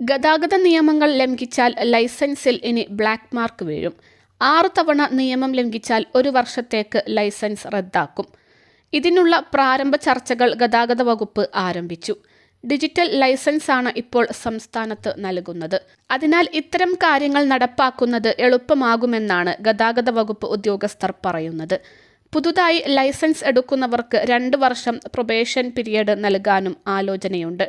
ഗതാഗത നിയമങ്ങൾ ലംഘിച്ചാൽ ലൈസൻസിൽ ഇനി ബ്ലാക്ക് മാർക്ക് വീഴും. ആറ് തവണ നിയമം ലംഘിച്ചാൽ ഒരു വർഷത്തേക്ക് ലൈസൻസ് റദ്ദാക്കും. ഇതിനുള്ള പ്രാരംഭ ചർച്ചകൾ ഗതാഗത വകുപ്പ് ആരംഭിച്ചു. ഡിജിറ്റൽ ലൈസൻസ് ആണ് ഇപ്പോൾ സംസ്ഥാനത്ത് നൽകുന്നത്. അതിനാൽ ഇത്തരം കാര്യങ്ങൾ നടപ്പാക്കുന്നത് എളുപ്പമാകുമെന്നാണ് ഗതാഗത വകുപ്പ് ഉദ്യോഗസ്ഥർ പറയുന്നത്. പുതുതായി ലൈസൻസ് എടുക്കുന്നവർക്ക് രണ്ട് വർഷം പ്രൊബേഷൻ പീരിയഡ് നൽകാനും ആലോചനയുണ്ട്.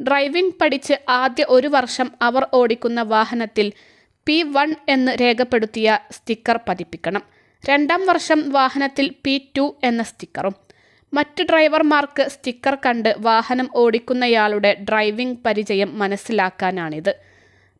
ഡ്രൈവിംഗ് പഠിച്ച് ആദ്യ ഒരു വർഷം അവർ ഓടിക്കുന്ന വാഹനത്തിൽ പി വൺ എന്ന് രേഖപ്പെടുത്തിയ സ്റ്റിക്കർ പതിപ്പിക്കണം. രണ്ടാം വർഷം വാഹനത്തിൽ പി ടു എന്ന സ്റ്റിക്കറും. മറ്റ് ഡ്രൈവർമാർക്ക് സ്റ്റിക്കർ കണ്ട് വാഹനം ഓടിക്കുന്നയാളുടെ ഡ്രൈവിംഗ് പരിചയം മനസ്സിലാക്കാനാണിത്.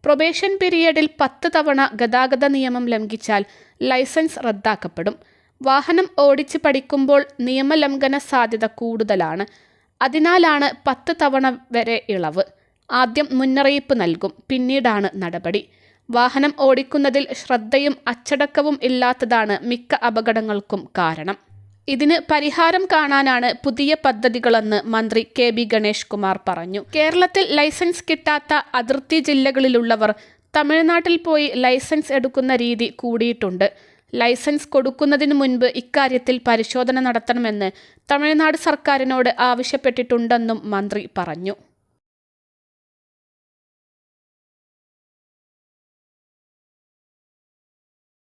പ്രൊബേഷൻ പീരിയഡിൽ പത്ത് തവണ ഗതാഗത നിയമം ലംഘിച്ചാൽ ലൈസൻസ് റദ്ദാക്കപ്പെടും. വാഹനം ഓടിച്ച് പഠിക്കുമ്പോൾ നിയമലംഘന സാധ്യത കൂടുതലാണ്. അതിനാലാണ് പത്ത് തവണ വരെ ഇളവ്. ആദ്യം മുന്നറിയിപ്പ് നൽകും പിന്നീടാണ് നടപടി. വാഹനം ഓടിക്കുന്നതിൽ ശ്രദ്ധയും അച്ചടക്കവും ഇല്ലാത്തതാണ് മിക്ക അപകടങ്ങൾക്കും കാരണം. ഇതിന് പരിഹാരം കാണാനാണ് പുതിയ പദ്ധതികളെന്ന് മന്ത്രി കെ ബി ഗണേഷ് കുമാർ പറഞ്ഞു. കേരളത്തിൽ ലൈസൻസ് കിട്ടാത്ത അതിർത്തി ജില്ലകളിലുള്ളവർ തമിഴ്നാട്ടിൽ പോയി ലൈസൻസ് എടുക്കുന്ന രീതി കൂടിയിട്ടുണ്ട്. ലൈസൻസ് കൊടുക്കുന്നതിന് മുൻപ് ഇക്കാര്യത്തിൽ പരിശോധന നടത്തണമെന്ന് തമിഴ്നാട് സർക്കാരിനോട് ആവശ്യപ്പെട്ടിട്ടുണ്ടെന്നും മന്ത്രി പറഞ്ഞു.